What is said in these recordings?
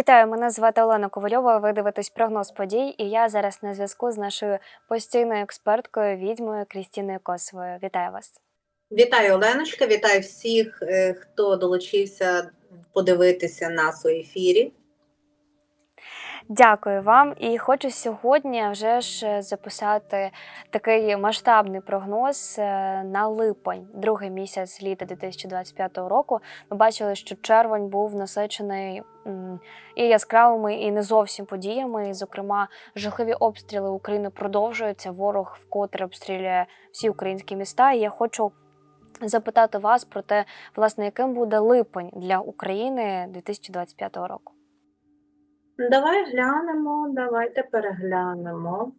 Вітаю, мене звати Олена Ковальова. Ви дивитесь прогноз подій, і я зараз на зв'язку з нашою постійною експерткою, відьмою Крістіною Косовою. Вітаю вас. Вітаю, Оленочка, вітаю всіх, е, хто долучився подивитися нас у ефірі. Дякую вам. І хочу сьогодні вже ж записати такий масштабний прогноз е, на липень, другий місяць літа 2025 року. Ми бачили, що червень був насичений і яскравими, і не зовсім подіями. Зокрема, жахливі обстріли України продовжуються. Ворог вкотре обстрілює всі українські міста. І я хочу запитати вас про те, власне, яким буде липень для України 2025 року. Давай глянемо, давайте переглянемо.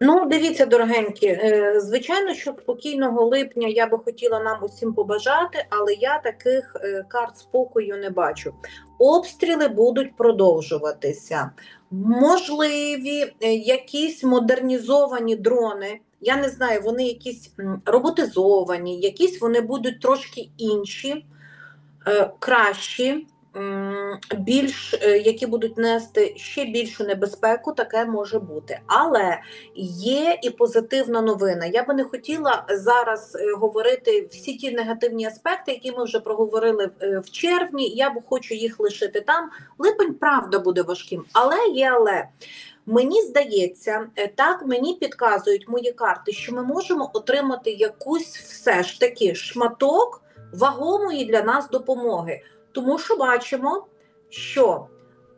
Ну, дивіться, дорогенькі, е, звичайно, що спокійного липня я би хотіла нам усім побажати, але я таких е, карт спокою не бачу. Обстріли будуть продовжуватися. Можливі е, якісь модернізовані дрони. Я не знаю, вони якісь роботизовані, якісь вони будуть трошки інші, е, кращі, більш, е, які будуть нести ще більшу небезпеку, таке може бути. Але є і позитивна новина. Я би не хотіла зараз е, говорити всі ті негативні аспекти, які ми вже проговорили в червні. Я б хочу їх лишити там. Липень правда буде важким, але є але. Мені здається, е, так мені підказують мої карти, що ми можемо отримати якусь все ж таки шматок вагомої для нас допомоги. Тому що бачимо, що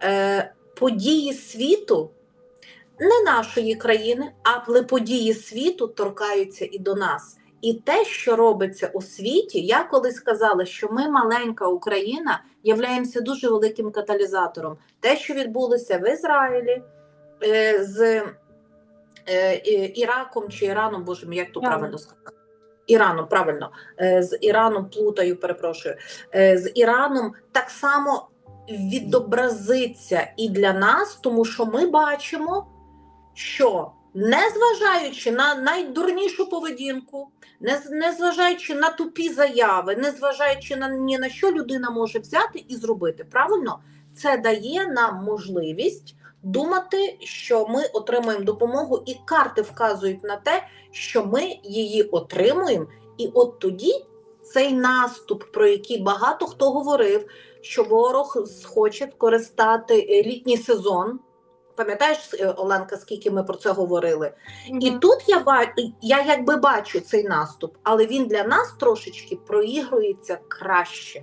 е, події світу, не нашої країни, але події світу торкаються і до нас. І те, що робиться у світі, я колись сказала, що ми, маленька Україна, являємося дуже великим каталізатором. Те, що відбулося в Ізраїлі з е, Іраком чи Іраном, боже мій, як то правильно сказати? Іраном, правильно, Е, з Іраном плутаю, перепрошую. Е, З Іраном так само відобразиться і для нас, тому що ми бачимо, що незважаючи на найдурнішу поведінку, не- незважаючи на тупі заяви, незважаючи на ні на що людина може взяти і зробити, правильно, це дає нам можливість думати, що ми отримаємо допомогу, і карти вказують на те, що ми її отримуємо, і от тоді цей наступ, про який багато хто говорив, що ворог схоче скористати е, літній сезон. Пам'ятаєш, е, Оленка, скільки ми про це говорили? І тут я я якби бачу цей наступ, але він для нас трошечки проігрується краще.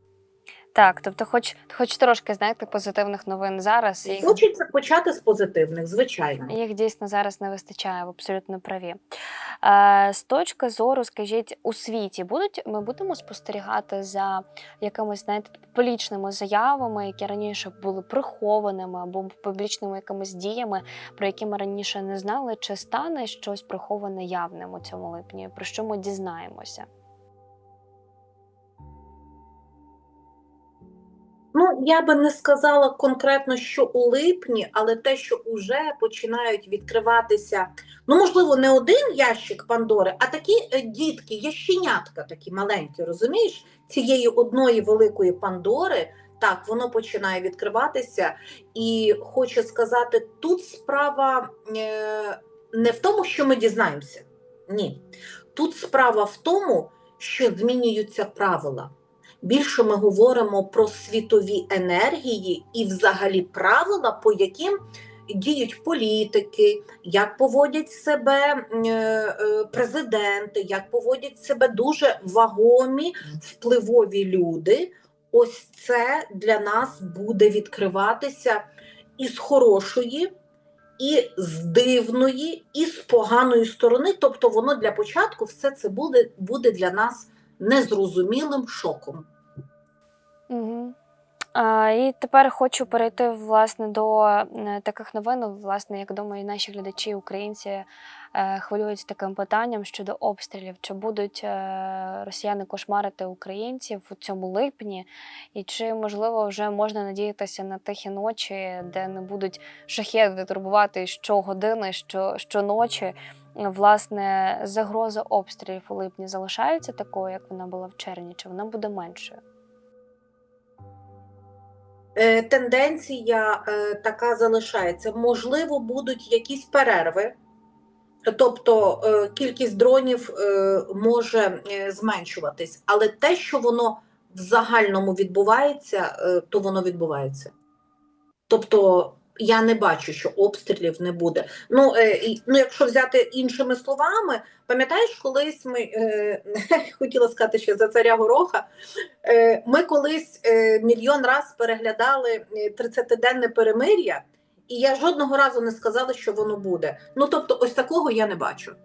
Так, тобто, хоч, хоч трошки знаєте позитивних новин зараз, і Хочеться почати з позитивних, звичайно. їх дійсно зараз не вистачає, ви абсолютно праві. Е, з точки зору, скажіть, у світі будуть ми будемо спостерігати за якимись знаєте публічними заявами, які раніше були прихованими або публічними якимись діями, про які ми раніше не знали, чи стане щось приховане явним у цьому липні, про що ми дізнаємося. Ну, я би не сказала конкретно, що у липні, але те, що вже починають відкриватися, ну, можливо, не один ящик Пандори, а такі е, дітки, ященятка такі маленькі, розумієш, цієї одної великої Пандори. Так, воно починає відкриватися, і хочу сказати, тут справа е, не в тому, що ми дізнаємося. Ні. Тут справа в тому, що змінюються правила. Більше ми говоримо про світові енергії і взагалі правила, по яким діють політики, як поводять себе е, е, президенти, як поводять себе дуже вагомі, впливові люди. Ось це для нас буде відкриватися із хорошої і з дивної, і з поганої сторони. Тобто, воно для початку все це буде, буде для нас незрозумілим шоком. Угу. А, і тепер хочу перейти власне до е, таких новин. Власне, як думаю, наші глядачі, українці е, хвилюються таким питанням щодо обстрілів. Чи будуть е, росіяни кошмарити українців у цьому липні? І чи можливо вже можна надіятися на тихі ночі, де не будуть шахеди турбувати щогодини, що щоночі? Власне, загроза обстрілів у липні залишається такою, як вона була в червні, чи вона буде меншою? Е, Тенденція е, така залишається. Можливо, будуть якісь перерви, тобто е, кількість дронів може зменшуватись, але те, що воно в загальному відбувається, то воно відбувається. Тобто я не бачу, що обстрілів не буде. Ну, е, ну якщо взяти іншими словами, пам'ятаєш, колись ми е, хотіла сказати ще за царя Гороха. Е, Ми колись е, мільйон раз переглядали е, 30-денне перемир'я, і я жодного разу не сказала, що воно буде. Ну тобто, ось такого я не бачу.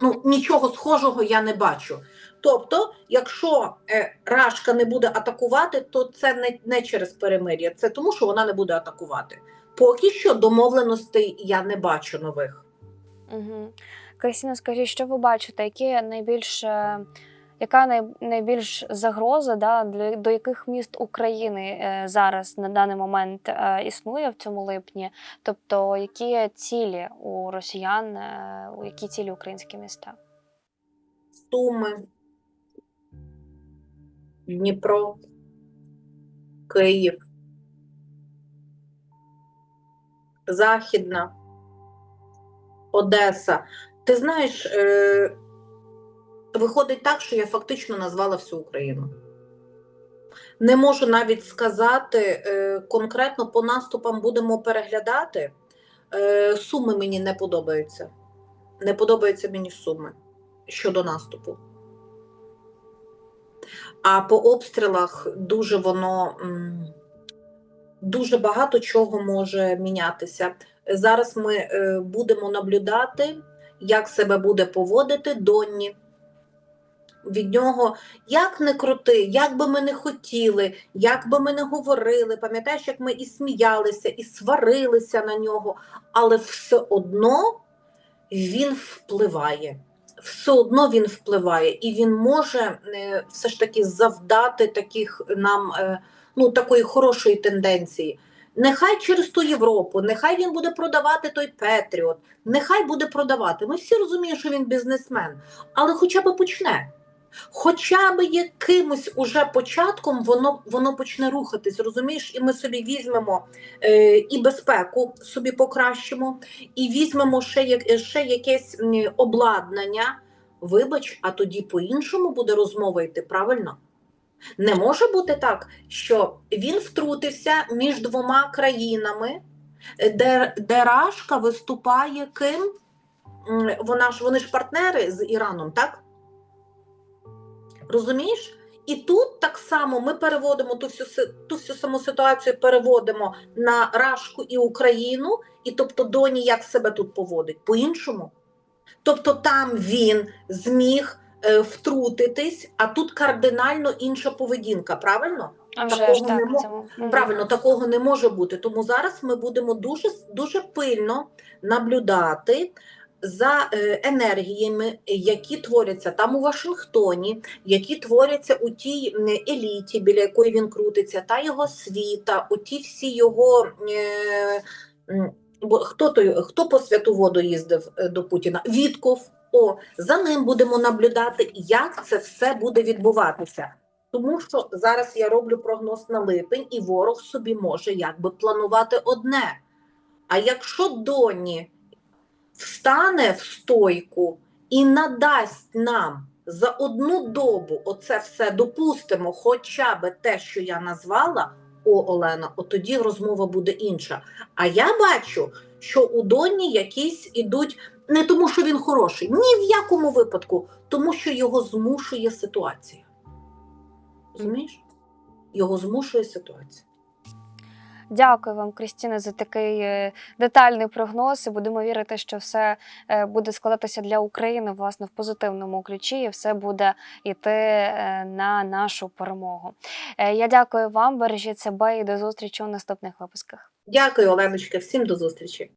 Ну, нічого схожого я не бачу. Тобто, якщо е, Рашка не буде атакувати, то це не, не через перемир'я, це тому, що вона не буде атакувати. Поки що домовленостей я не бачу нових. Угу. Крістіна, скажіть, що ви бачите, які найбільш, е, яка най, найбільш загроза да, для, до яких міст України е, зараз на даний момент е, існує в цьому липні? Тобто, які цілі у росіян, які цілі українські міста? Суми, Дніпро, Київ, Західна, Одеса. Ти знаєш, е, виходить так, що я фактично назвала всю Україну. Не можу навіть сказати е, конкретно по наступам будемо переглядати. Е, суми мені не подобаються. Не подобаються мені суми щодо наступу. А по обстрілах дуже воно дуже багато чого може мінятися. Зараз ми е, будемо наблюдати, як себе буде поводити Донні. Від нього, як не крути, як би ми не хотіли, як би ми не говорили, пам'ятаєш, як ми і сміялися, і сварилися на нього, але все одно він впливає все одно він впливає, і він може е, все ж таки завдати таких нам е, ну, такої хорошої тенденції. Нехай через ту Європу, нехай він буде продавати той Петріот, нехай буде продавати. Ми всі розуміємо, що він бізнесмен, але хоча б почне. Хоча б якимось уже початком воно воно почне рухатись, розумієш, і ми собі візьмемо е, і безпеку собі покращимо, і візьмемо ще, як, ще якесь обладнання. Вибач, а тоді по-іншому буде розмова йти, правильно? Не може бути так, що він втрутився між двома країнами, де, де Рашка виступає ким? Вона ж, вони ж партнери з Іраном, так? Розумієш? І тут так само ми переводимо ту всю, ту всю саму ситуацію, переводимо на Рашку і Україну, і тобто Доні як себе тут поводить? По-іншому. Тобто там він зміг е, втрутитись, а тут кардинально інша поведінка, правильно? А вже Такого ж так, не цьому. Правильно, такого не може бути. Тому зараз ми будемо дуже, дуже пильно наблюдати за е, енергіями, які творяться там у Вашингтоні, які творяться у тій еліті, біля якої він крутиться, та його світа, у ті всі його. Е, бо хто той, хто по святу воду їздив е, до Путіна? Вітков. О, за ним будемо наблюдати, як це все буде відбуватися. Тому що зараз я роблю прогноз на липень, і ворог собі може якби планувати одне. А якщо Доні встане в стойку і надасть нам за одну добу оце все допустимо, хоча б те, що я назвала, о, Олена, от тоді розмова буде інша. А я бачу, що у Доні якісь ідуть не тому, що він хороший, ні в якому випадку, тому що його змушує ситуація. Розумієш? Його змушує ситуація. Дякую вам, Крістіна, за такий е, детальний прогноз. І будемо вірити, що все е, буде складатися для України власне в позитивному ключі, і все буде йти е, на нашу перемогу. Я дякую вам, бережіть себе і до зустрічі у наступних випусках. Дякую, Оленочка, всім до зустрічі.